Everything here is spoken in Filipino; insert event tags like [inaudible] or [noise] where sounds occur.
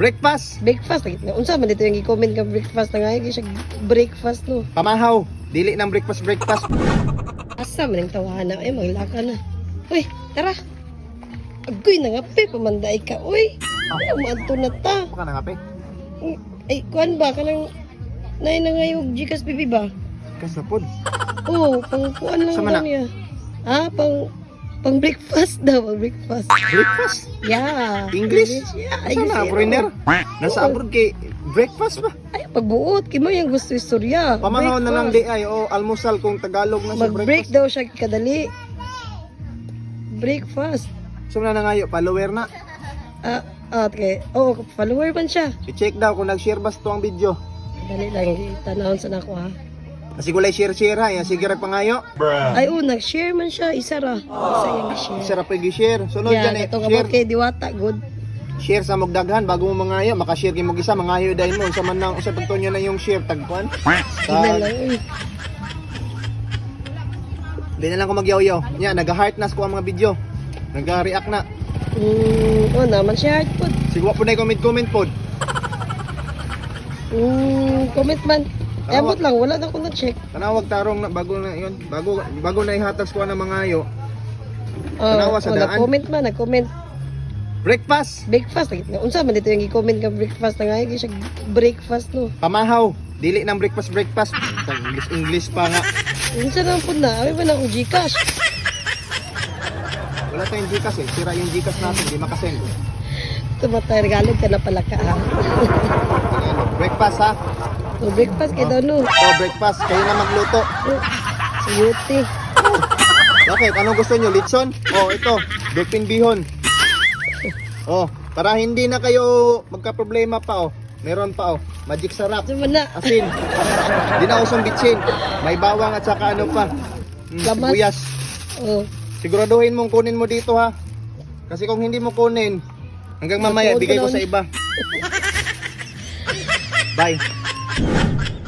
Breakfast. Breakfast lagi na. Unsa man dito yung i-comment ka breakfast na nga yung siya breakfast no. Pamahaw. Dili ng breakfast breakfast. Asa man yung tawanan ay maglaka na. Uy, tara. Agoy na nga pe pamanday ka. Uy. Ay, umanto na ta. Baka na kape. Ay, kuan ba kanang Nay na nga yung Gcash BB ba? Kasapod. Oo, pang kuan lang Sama na? niya. Ah, pang pang breakfast daw, pang breakfast. Breakfast. Yeah. English? Yeah, na, yeah. foreigner? Nasa abroad kay breakfast ba? Ay, pagbuot, kimo yung gusto istorya. Pamahaw na lang di ay o almusal kung Tagalog na sa Mag-break breakfast. daw siya kadali. Breakfast. So na nangayo, follower na. Ah, ah, okay. Oo, follower man siya. I-check daw kung nag-share ba to ang video. Dali lang, tanawon sa nako ha. Kasi gulay share-share ha. Yan, sige rin pangayo. Ay, oh, nag-share man siya. Isa ra. Isa yung share. Sarap pag share Sunod Yeah, yan eh. itong Share, kay Diwata, good. share sa magdaghan bago mo mangayo. Makashare kay mo isa, mangayo dahil mo. Sa man na, sa pagtunyo na yung share, tagpuan. Hindi na lang, uy. Di na lang ko magyaw-yaw. Yan, nag-heart na ko ang mga video. Nag-react na. Mm, oh, naman siya hard pod. Sigwa po na yung comment-comment po. Mm, comment man. Tawag. Yabot lang, wala na akong na-check. Tanawag tarong na bago na yun. Bago, bago na ihatag ko ng mga ayo. Oh, Tanawa sa oh, daan. nag-comment man, nag-comment. Breakfast. Breakfast lagi na. Unsa man dito yung i-comment ka breakfast na nga siya breakfast no. Pamahaw. Dili ng breakfast breakfast. English English pa nga. Unsa na po na, ay ba na akong Gcash. Wala tayong Gcash eh. Sira yung Gcash natin. Di makasend. Tumatay regalog ka na pala ka ha. Breakfast ha. So breakfast kay daw no. Oh, breakfast. Kayo na magluto. Oh, Suyuti. Bakit? Anong gusto nyo? Litson? Oh, ito. Dolphin bihon. Oh, para hindi na kayo magka-problema pa oh. Meron pa oh. Magic sarap. Man na. Asin. Di na usong bitsin. May bawang at saka ano pa. Mm, Lamas. sibuyas. Oh. Siguraduhin mong kunin mo dito ha. Kasi kung hindi mo kunin, hanggang mamaya bigay ko sa iba. [laughs] Bye. はい。